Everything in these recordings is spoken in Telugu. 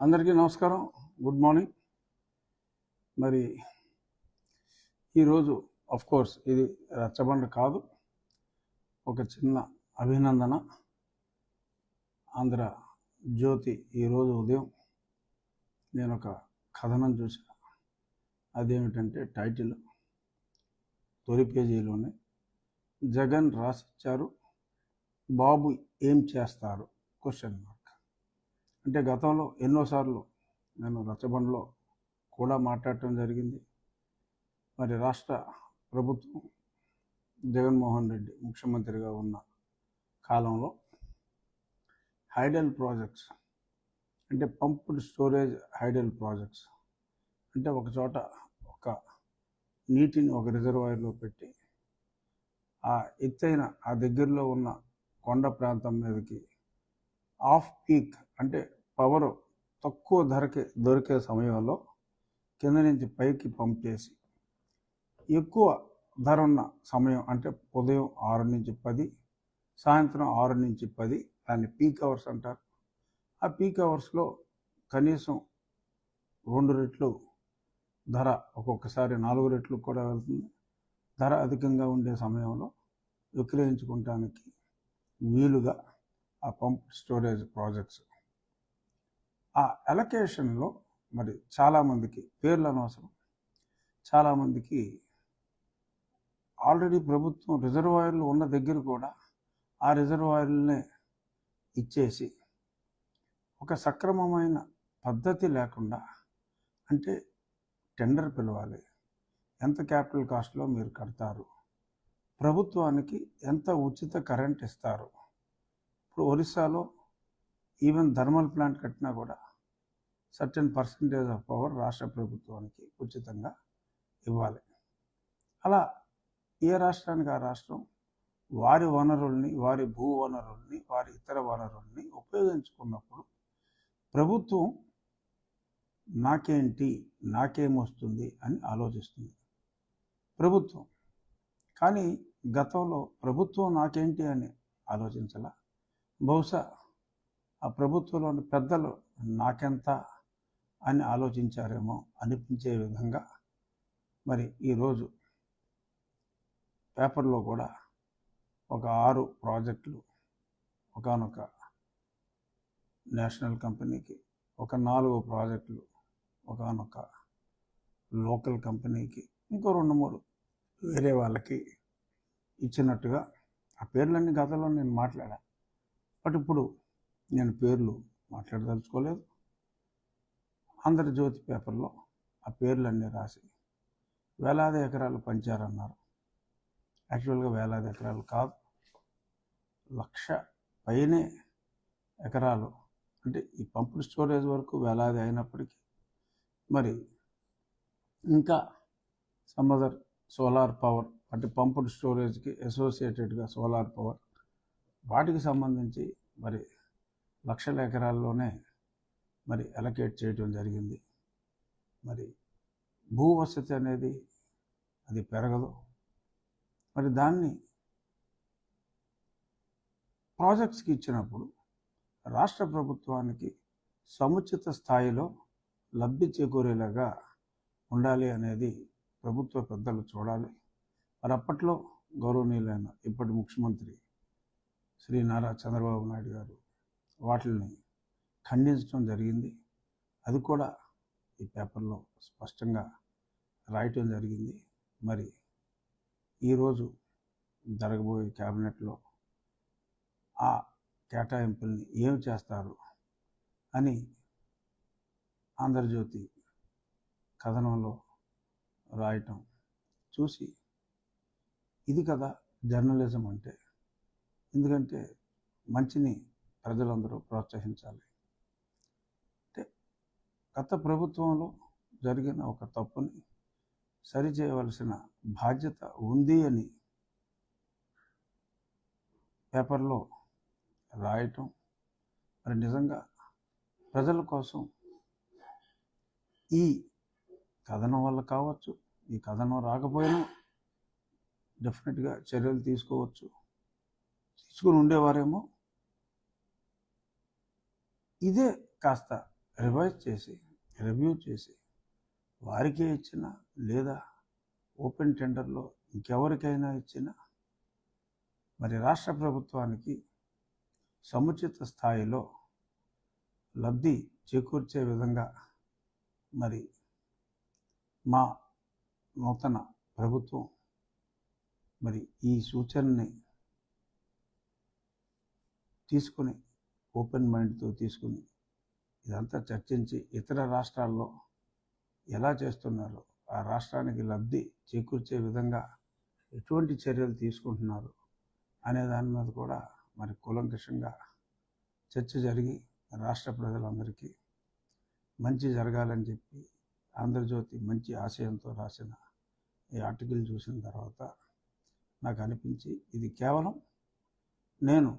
అందరికీ నమస్కారం. Good morning. మరి ఈరోజు కోర్స్ ఇది రచ్చబండ కాదు. ఒక చిన్న అభినందన. ఆంధ్ర జ్యోతి ఈరోజు ఉదయం నేను ఒక కథనం చూసా అదేమిటంటే టైటిల్. తొలి పేజీలోనే జగన్ రాసిచ్చారు. బాబు ఏం చేస్తారు? క్వశ్చన్ మార్క్ అంటే గతంలో ఎన్నోసార్లు నేను రచ్చబండలో కూడా మాట్లాడటం జరిగింది. మరి రాష్ట్ర ప్రభుత్వం జగన్మోహన్ రెడ్డి ముఖ్యమంత్రిగా ఉన్న కాలంలో హైడల్ ప్రాజెక్ట్స్ అంటే పంప్డ్ స్టోరేజ్ హైడల్ ప్రాజెక్ట్స్ అంటే ఒక చోట ఒక నీటిని ఒక రిజర్వాయర్లో పెట్టి ఆ ఎత్తైన ఆ దగ్గరలో ఉన్న కొండ ప్రాంతం మీదకి ఆఫ్ పీక్ అంటే పవర్ తక్కువ ధరకి దొరికే సమయంలో కింద నుంచి పైకి పంప్ చేసి ఎక్కువ ధర ఉన్న సమయం అంటే ఉదయం ఆరు నుంచి పది సాయంత్రం ఆరు నుంచి పది దాన్ని పీక్ అవర్స్ అంటారు. ఆ పీక్ అవర్స్లో కనీసం రెండు రెట్లు ధర ఒక్కొక్కసారి నాలుగు రెట్లు కూడా వెళ్తుంది. ధర అధికంగా ఉండే సమయంలో విక్రయించుకోవటానికి వీలుగా ఆ పంప్ స్టోరేజ్ ప్రాజెక్ట్స్ ఆ అలొకేషన్లో మరి చాలామందికి పేర్లు అనవసరం చాలామందికి ఆల్రెడీ ప్రభుత్వం రిజర్వాయర్లు ఉన్న దగ్గర కూడా ఆ రిజర్వాయర్లనే ఇచ్చేసి ఒక సక్రమమైన పద్ధతి లేకుండా అంటే టెండర్ పిలవాలి. ఎంత క్యాపిటల్ కాస్ట్లో మీరు కడతారు? ప్రభుత్వానికి ఎంత ఉచిత కరెంట్ ఇస్తారు? ఇప్పుడు ఒరిస్సాలో ఈవెన్ థర్మల్ ప్లాంట్ కట్టినా కూడా సర్టెన్ పర్సంటేజ్ ఆఫ్ పవర్ రాష్ట్ర ప్రభుత్వానికి ఉచితంగా ఇవ్వాలి. అలా ఏ రాష్ట్రానికి ఆ రాష్ట్రం? వారి వనరుల్ని వారి భూ వనరుల్ని వారి ఇతర వనరుల్ని ఉపయోగించుకున్నప్పుడు ప్రభుత్వం నాకేంటి నాకేమొస్తుంది అని ఆలోచిస్తుంది. ప్రభుత్వం. కానీ గతంలో ప్రభుత్వం నాకేంటి అని ఆలోచించాల? బహుశా ఆ ప్రభుత్వంలోని పెద్దలు నాకెంత అని ఆలోచించారేమో అనిపించే విధంగా మరి ఈరోజు పేపర్లో కూడా ఒక ఆరు ప్రాజెక్టులు ఒకనొక నేషనల్ కంపెనీకి ఒక నాలుగు ప్రాజెక్టులు ఒకనొక లోకల్ కంపెనీకి ఇంకో రెండు మూడు వేరే వాళ్ళకి ఇచ్చినట్టుగా ఆ పేర్లన్నీ గతంలో నేను మాట్లాడా. బట్ ఇప్పుడు నేను పేర్లు మాట్లాడదలుచుకోలేదు. ఆంధ్రజ్యోతి పేపర్లో ఆ పేర్లన్నీ రాసి వేలాది ఎకరాలు పంచారన్నారు. యాక్చువల్గా వేలాది ఎకరాలు కాదు లక్ష పైనే ఎకరాలు. అంటే ఈ పంపుడు స్టోరేజ్ వరకు వేలాది అయినప్పటికీ మరి ఇంకా సమ్ అదర్ సోలార్ పవర్ అంటే పంపుడు స్టోరేజ్కి అసోసియేటెడ్గా సోలార్ పవర్ వాటికి సంబంధించి మరి లక్షల ఎకరాల్లోనే మరి అలకేట్ చేయటం జరిగింది. మరి భూ వసతి అనేది అది పెరగదు. మరి దాన్ని ప్రాజెక్ట్స్కి ఇచ్చినప్పుడు రాష్ట్ర ప్రభుత్వానికి సముచిత స్థాయిలో లబ్ధి చేకూరేలాగా ఉండాలి అనేది ప్రభుత్వ పెద్దలు చూడాలి. మరి అప్పట్లో గౌరవనీయులైన ఇప్పటి ముఖ్యమంత్రి శ్రీ నారా చంద్రబాబు నాయుడు గారు వాటిని ఖండించడం జరిగింది. అది కూడా ఈ పేపర్లో స్పష్టంగా రాయటం జరిగింది. మరి ఈరోజు జరగబోయే క్యాబినెట్లో ఆ కేటాయింపుల్ని ఏం చేస్తారు అని ఆంధ్రజ్యోతి కథనంలో రాయటం చూసి ఇది కదా జర్నలిజం అంటే. ఎందుకంటే మంచిని ప్రజలందరూ ప్రోత్సహించాలి. అంటే గత ప్రభుత్వంలో జరిగిన ఒక తప్పుని సరిచేయవలసిన బాధ్యత ఉంది అని పేపర్లో రాయటం మరి నిజంగా ప్రజల కోసం ఈ కథనం వల్ల కావచ్చు ఈ కథనం రాకపోయినా డెఫినెట్గా చర్యలు తీసుకోవచ్చు. తీసుకుని ఉండేవారేమో ఇదే కాస్త రివైజ్ చేసి రివ్యూ చేసి వారికే ఇచ్చిన లేదా ఓపెన్ టెండర్లో ఇంకెవరికైనా ఇచ్చిన మరి రాష్ట్ర ప్రభుత్వానికి సముచిత స్థాయిలో లబ్ధి చేకూర్చే విధంగా మరి మా నూతన ప్రభుత్వం మరి ఈ సూచనని తీసుకుని ఓపెన్ మైండ్తో తీసుకుని ఇదంతా చర్చించి ఇతర రాష్ట్రాల్లో ఎలా చేస్తున్నారో ఆ రాష్ట్రానికి లబ్ధి చేకూర్చే విధంగా ఎటువంటి చర్యలు తీసుకుంటున్నారు అనే దాని మీద కూడా మరి కూలంకషంగా చర్చ జరిగి రాష్ట్ర ప్రజలందరికీ మంచి జరగాలని చెప్పి ఆంధ్రజ్యోతి మంచి ఆశయంతో రాసిన ఈ ఆర్టికల్ చూసిన తర్వాత నాకు అనిపించి ఇది కేవలం నేను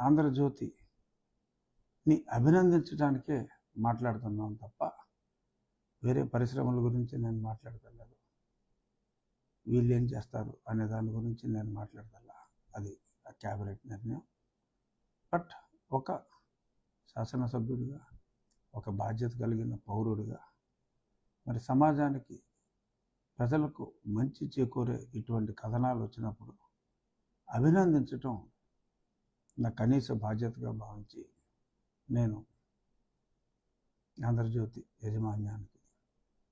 ఆంధ్రజ్యోతిని అభినందించడానికే మాట్లాడుతున్నాను తప్ప వేరే పరిశ్రమల గురించి నేను మాట్లాడగలను వీళ్ళు ఏం చేస్తారు అనే దాని గురించి నేను మాట్లాడగల అది ఆ క్యాబినెట్ నిర్ణయం. బట్ ఒక శాసనసభ్యుడిగా ఒక బాధ్యత కలిగిన పౌరుడిగా మరి సమాజానికి ప్రజలకు మంచి చేకూరే ఇటువంటి కథనాలు వచ్చినప్పుడు అభినందించటం నా కనీస బాధ్యతగా భావించి నేను ఆంధ్రజ్యోతి యజమాన్యానికి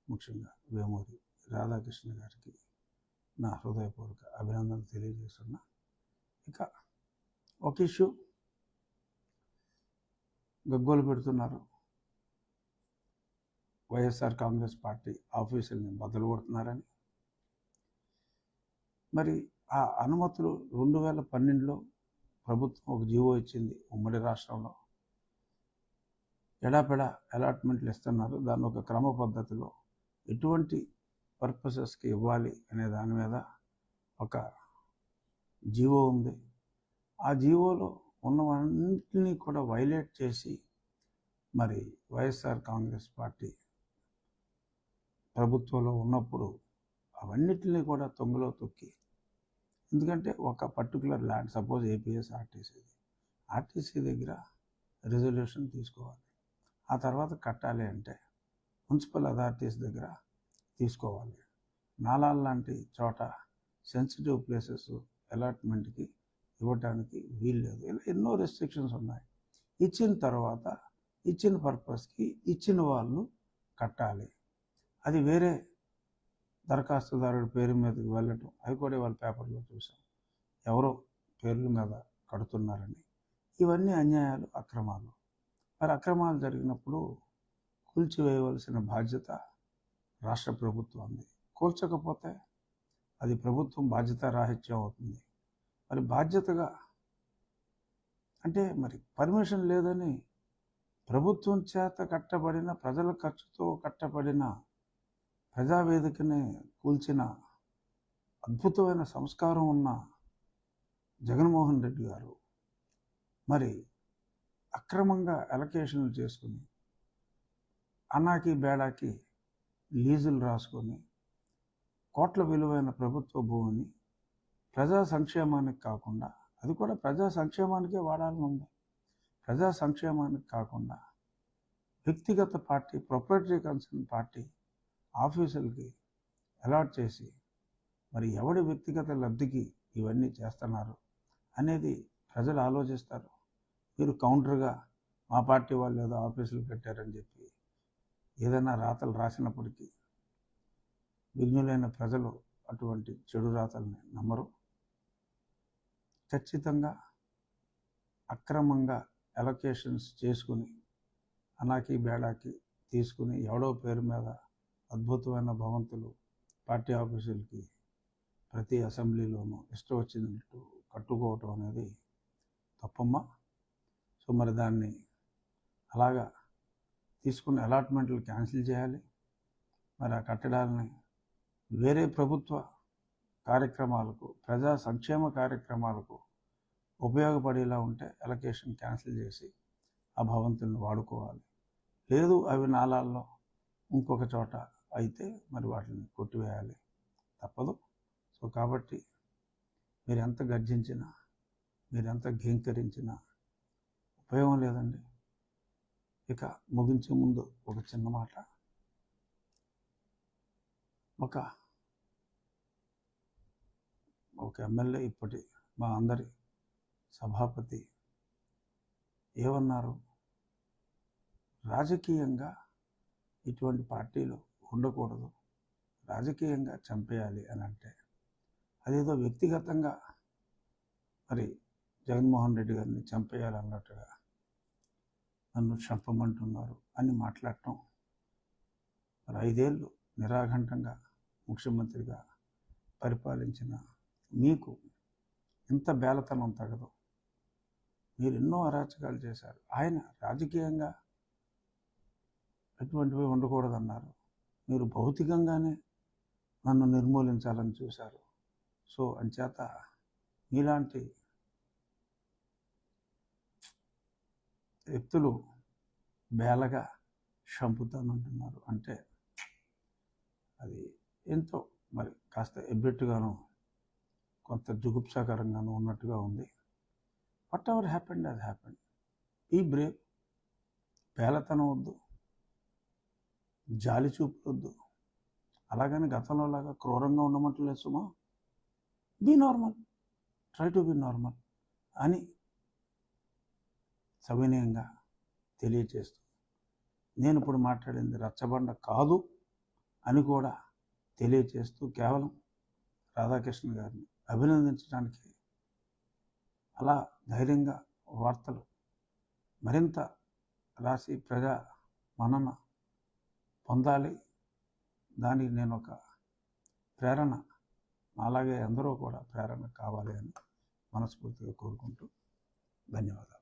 ముఖ్యంగా వేమూరి రాధాకృష్ణ గారికి నా హృదయపూర్వక అభినందనలు తెలియజేస్తున్నా. ఇక ఒక ఇష్యూ గగ్గోలు పెడుతున్నారు. వైఎస్ఆర్ కాంగ్రెస్ పార్టీ ఆఫీసుల్ని బదులు కొడుతున్నారని. మరి ఆ అనుమతులు రెండు వేల పన్నెండులో ప్రభుత్వం ఒక జీవో ఇచ్చింది ఉమ్మడి రాష్ట్రంలో. ఎడాపెడా అలాట్మెంట్లు ఇస్తున్నారు. దాన్ని ఒక క్రమ పద్ధతిలో ఎటువంటి పర్పసెస్కి ఇవ్వాలి అనే దాని మీద ఒక జీవో ఉంది. ఆ జీవోలో ఉన్నవన్నింటినీ కూడా వైలేట్ చేసి మరి వైఎస్ఆర్ కాంగ్రెస్ పార్టీ ప్రభుత్వంలో ఉన్నప్పుడు అవన్నిటిని కూడా తొంగలో తొక్కి ఎందుకంటే ఒక particular land suppose APS RTC RTC దగ్గర రిజల్యూషన్ తీసుకోవాలి. ఆ తర్వాత కట్టాలి అంటే మున్సిపల్ అథారిటీస్ దగ్గర తీసుకోవాలి. నాలాల్ లాంటి చోట సెన్సిటివ్ ప్లేసెస్ అలాట్మెంట్కి ఇవ్వటానికి వీల్లేదు ఇలా ఎన్నో రెస్ట్రిక్షన్స్ ఉన్నాయి. ఇచ్చిన తర్వాత ఇచ్చిన పర్పస్కి ఇచ్చిన వాళ్ళు కట్టాలి. అది వేరే దరఖాస్తుదారుడి పేరు మీదకి వెళ్ళటం అది కూడా వాళ్ళ పేపర్లో చూసాం ఎవరో పేర్ల మీద కడుతున్నారని. ఇవన్నీ అన్యాయాలు అక్రమాలు. మరి అక్రమాలు జరిగినప్పుడు కూల్చివేయవలసిన బాధ్యత రాష్ట్ర ప్రభుత్వాన్ని కూల్చకపోతే అది ప్రభుత్వం బాధ్యత రాహిత్యం అవుతుంది. మరి బాధ్యతగా అంటే మరి పర్మిషన్ లేదని ప్రభుత్వం చేత కట్టబడిన ప్రజల ఖర్చుతో కట్టబడిన ప్రజావేదికని కూల్చిన అద్భుతమైన సంస్కారం ఉన్న జగన్మోహన్ రెడ్డి గారు మరి అక్రమంగా అలొకేషన్లు చేసుకుని అన్నాకి బేడాకి లీజులు రాసుకొని కోట్ల విలువైన ప్రభుత్వ భూమిని ప్రజా సంక్షేమానికి కాకుండా అది కూడా ప్రజా సంక్షేమానికే వాడాలని ఉంది. ప్రజా సంక్షేమానికి కాకుండా వ్యక్తిగత పార్టీ ప్రొపరేటరీ కన్సర్న్ పార్టీ ఆఫీసులకి అలాట్ చేసి మరి ఎవడి వ్యక్తిగత లబ్ధికి ఇవన్నీ చేస్తున్నారు అనేది ప్రజలు ఆలోచిస్తారు. మీరు కౌంటర్గా మా పార్టీ వాళ్ళు ఏదో ఆఫీసులు పెట్టారని చెప్పి ఏదైనా రాతలు రాసినప్పటికీ విఘ్నులైన ప్రజలు అటువంటి చెడు రాతల్ని నమ్మరు. ఖచ్చితంగా అక్రమంగా అలొకేషన్స్ చేసుకుని అనాకి బేడాకి తీసుకుని ఎవడో పేరు మీద అద్భుతమైన భవంతులు పార్టీ ఆఫీసులకి ప్రతి అసెంబ్లీలోనూ ఇష్టం వచ్చినట్టు కట్టుకోవటం అనేది తప్పమ్మా. సో మరి దాన్ని అలాగా తీసుకున్న అలాట్మెంట్లు క్యాన్సిల్ చేయాలి. మరి ఆ కట్టడాలని వేరే ప్రభుత్వ కార్యక్రమాలకు ప్రజా సంక్షేమ కార్యక్రమాలకు ఉపయోగపడేలా ఉంటే అలొకేషన్ క్యాన్సిల్ చేసి ఆ భవంతుల్ని వాడుకోవాలి. లేదు అవి నాలాల్లో ఇంకొక చోట అయితే మరి వాటిని కొట్టివేయాలి. తప్పదు. సో కాబట్టి మీరు ఎంత గర్జించినా మీరు ఎంత ఘీంకరించినా ఉపయోగం లేదండి. ఇక ముగించే ముందు ఒక చిన్న మాట. ఒక ఒక ఎమ్మెల్యే ఇప్పటి మా అందరి సభాపతి ఏమన్నారు? రాజకీయంగా ఇటువంటి పార్టీలు ఉండకూడదు. రాజకీయంగా చంపేయాలి అని అంటే అదేదో వ్యక్తిగతంగా మరి జగన్మోహన్ రెడ్డి గారిని చంపేయాలన్నట్టుగా నన్ను చంపమంటున్నారు అని మాట్లాడటం మరి ఐదేళ్ళు నిరాఘంటంగా ముఖ్యమంత్రిగా పరిపాలించిన మీకు ఇంత బేలతనం తగదు. మీరు ఎన్నో అరాచకాలు చేశారు. ఆయన రాజకీయంగా ఎటువంటివి ఉండకూడదన్నారు. మీరు భౌతికంగానే నన్ను నిర్మూలించాలని చూశారు. సో అంచేత మీలాంటి వ్యక్తులు బేలగా చంపుతానంటున్నారు. అంటే అది ఎంతో మరి కాస్త ఎబ్బెట్టుగాను కొంత జుగుప్సాకరంగాను ఉన్నట్టుగా ఉంది. వాట్ ఎవర్ హ్యాపెండ్ అది హ్యాపెండ్ ఈ బ్రేక్ బేలతనం వద్దు. జాలి చూపొద్దు. అలాగని గతంలో లాగా క్రూరంగా ఉండమంటలేదు సుమా. Be normal try to be normal అని సవినయంగా తెలియచేస్తూ నేను ఇప్పుడు మాట్లాడింది రచ్చబండ కాదు అని కూడా తెలియచేస్తూ కేవలం రాధాకృష్ణ గారిని అభినందించడానికి అలా ధైర్యంగా వార్తలు మరింత రాసి ప్రజా మనన పొందాలి. దానికి నేను ఒక ప్రేరణ. అలాగే అందరూ కూడా ప్రేరణ కావాలి అని మనస్ఫూర్తిగా కోరుకుంటూ ధన్యవాదాలు.